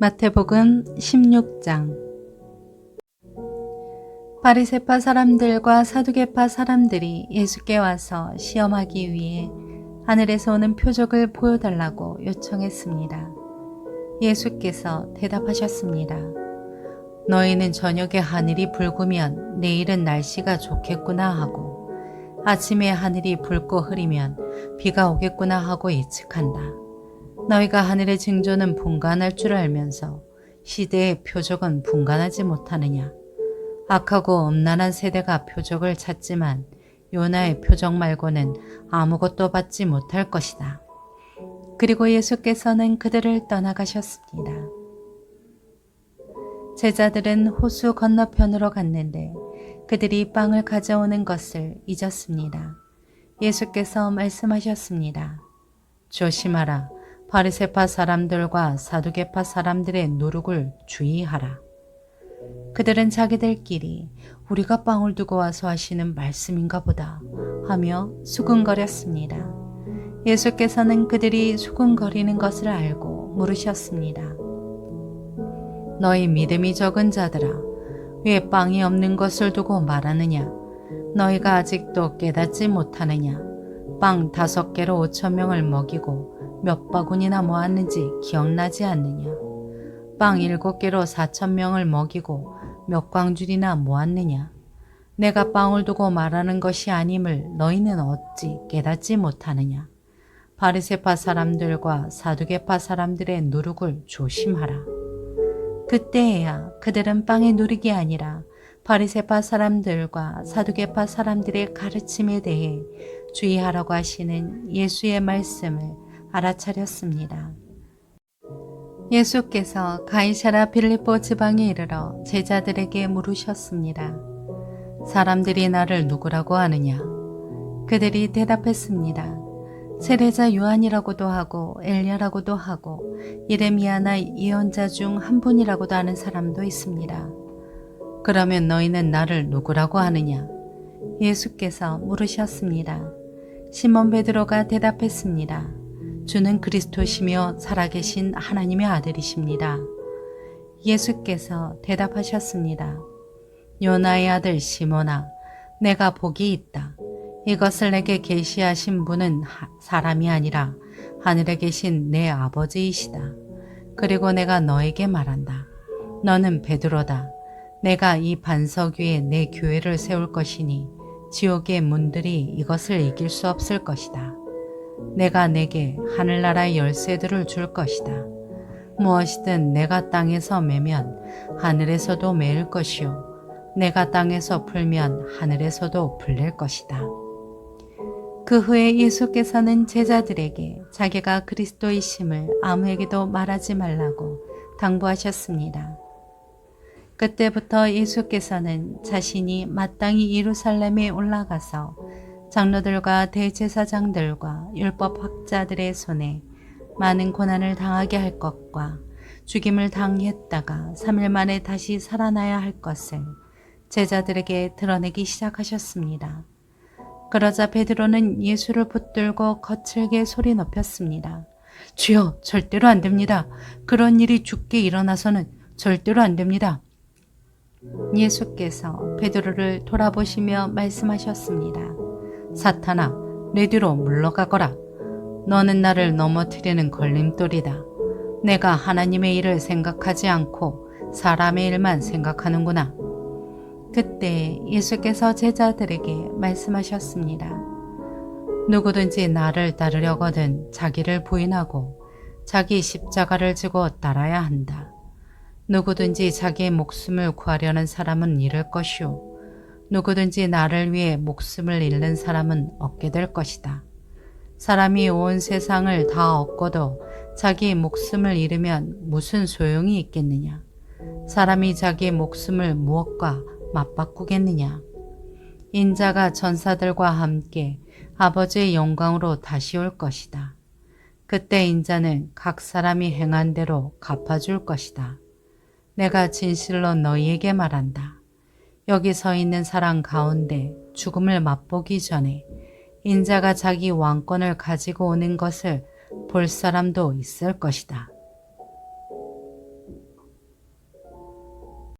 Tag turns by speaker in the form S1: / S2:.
S1: 마태복음 16장 바리새파 사람들과 사두개파 사람들이 예수께 와서 시험하기 위해 하늘에서 오는 표적을 보여달라고 요청했습니다. 예수께서 대답하셨습니다. 너희는 저녁에 하늘이 붉으면 내일은 날씨가 좋겠구나 하고 아침에 하늘이 붉고 흐리면 비가 오겠구나 하고 예측한다. 너희가 하늘의 징조는 분간할 줄 알면서 시대의 표적은 분간하지 못하느냐. 악하고 음란한 세대가 표적을 찾지만 요나의 표적 말고는 아무것도 받지 못할 것이다. 그리고 예수께서는 그들을 떠나가셨습니다. 제자들은 호수 건너편으로 갔는데 그들이 빵을 가져오는 것을 잊었습니다. 예수께서 말씀하셨습니다. 조심하라. 바리세파 사람들과 사두개파 사람들의 누룩을 주의하라. 그들은 자기들끼리 우리가 빵을 두고 와서 하시는 말씀인가 보다 하며 수근거렸습니다. 예수께서는 그들이 수근거리는 것을 알고 물으셨습니다. 너희 믿음이 적은 자들아, 왜 빵이 없는 것을 두고 말하느냐? 너희가 아직도 깨닫지 못하느냐? 빵 다섯 개로 오천 명을 먹이고 몇 바구니나 모았는지 기억나지 않느냐? 빵 일곱 개로 사천 명을 먹이고 몇 광줄이나 모았느냐? 내가 빵을 두고 말하는 것이 아님을 너희는 어찌 깨닫지 못하느냐? 바리세파 사람들과 사두개파 사람들의 누룩을 조심하라. 그때에야 그들은 빵의 누룩이 아니라 바리세파 사람들과 사두개파 사람들의 가르침에 대해 주의하라고 하시는 예수의 말씀을 알아차렸습니다. 예수께서 가이사라 빌립보 지방에 이르러 제자들에게 물으셨습니다. 사람들이 나를 누구라고 하느냐? 그들이 대답했습니다. 세례자 요한이라고도 하고 엘리야라고도 하고 예레미야나 예언자 중 한 분이라고도 하는 사람도 있습니다. 그러면 너희는 나를 누구라고 하느냐? 예수께서 물으셨습니다. 시몬 베드로가 대답했습니다. 주는 그리스도시며 살아계신 하나님의 아들이십니다. 예수께서 대답하셨습니다. 요나의 아들 시몬아, 내가 복이 있다. 이것을 내게 계시하신 분은 사람이 아니라 하늘에 계신 내 아버지이시다. 그리고 내가 너에게 말한다. 너는 베드로다. 내가 이 반석 위에 내 교회를 세울 것이니 지옥의 문들이 이것을 이길 수 없을 것이다. 내가 내게 하늘나라의 열쇠들을 줄 것이다. 무엇이든 내가 땅에서 매면 하늘에서도 매일 것이요. 내가 땅에서 풀면 하늘에서도 풀릴 것이다. 그 후에 예수께서는 제자들에게 자기가 그리스도이심을 아무에게도 말하지 말라고 당부하셨습니다. 그때부터 예수께서는 자신이 마땅히 예루살렘에 올라가서 장로들과 대제사장들과 율법학자들의 손에 많은 고난을 당하게 할 것과 죽임을 당했다가 3일 만에 다시 살아나야 할 것을 제자들에게 드러내기 시작하셨습니다. 그러자 베드로는 예수를 붙들고 거칠게 소리 높였습니다. 주여, 절대로 안 됩니다. 그런 일이 죽게 일어나서는 절대로 안 됩니다. 예수께서 베드로를 돌아보시며 말씀하셨습니다. 사탄아, 내 뒤로 물러가거라. 너는 나를 넘어뜨리는 걸림돌이다. 내가 하나님의 일을 생각하지 않고 사람의 일만 생각하는구나. 그때 예수께서 제자들에게 말씀하셨습니다. 누구든지 나를 따르려거든 자기를 부인하고 자기 십자가를 지고 따라야 한다. 누구든지 자기의 목숨을 구하려는 사람은 잃을 것이요. 누구든지 나를 위해 목숨을 잃는 사람은 얻게 될 것이다. 사람이 온 세상을 다 얻고도 자기 목숨을 잃으면 무슨 소용이 있겠느냐? 사람이 자기 목숨을 무엇과 맞바꾸겠느냐? 인자가 전사들과 함께 아버지의 영광으로 다시 올 것이다. 그때 인자는 각 사람이 행한 대로 갚아줄 것이다. 내가 진실로 너희에게 말한다. 여기 서 있는 사람 가운데 죽음을 맛보기 전에 인자가 자기 왕권을 가지고 오는 것을 볼 사람도 있을 것이다.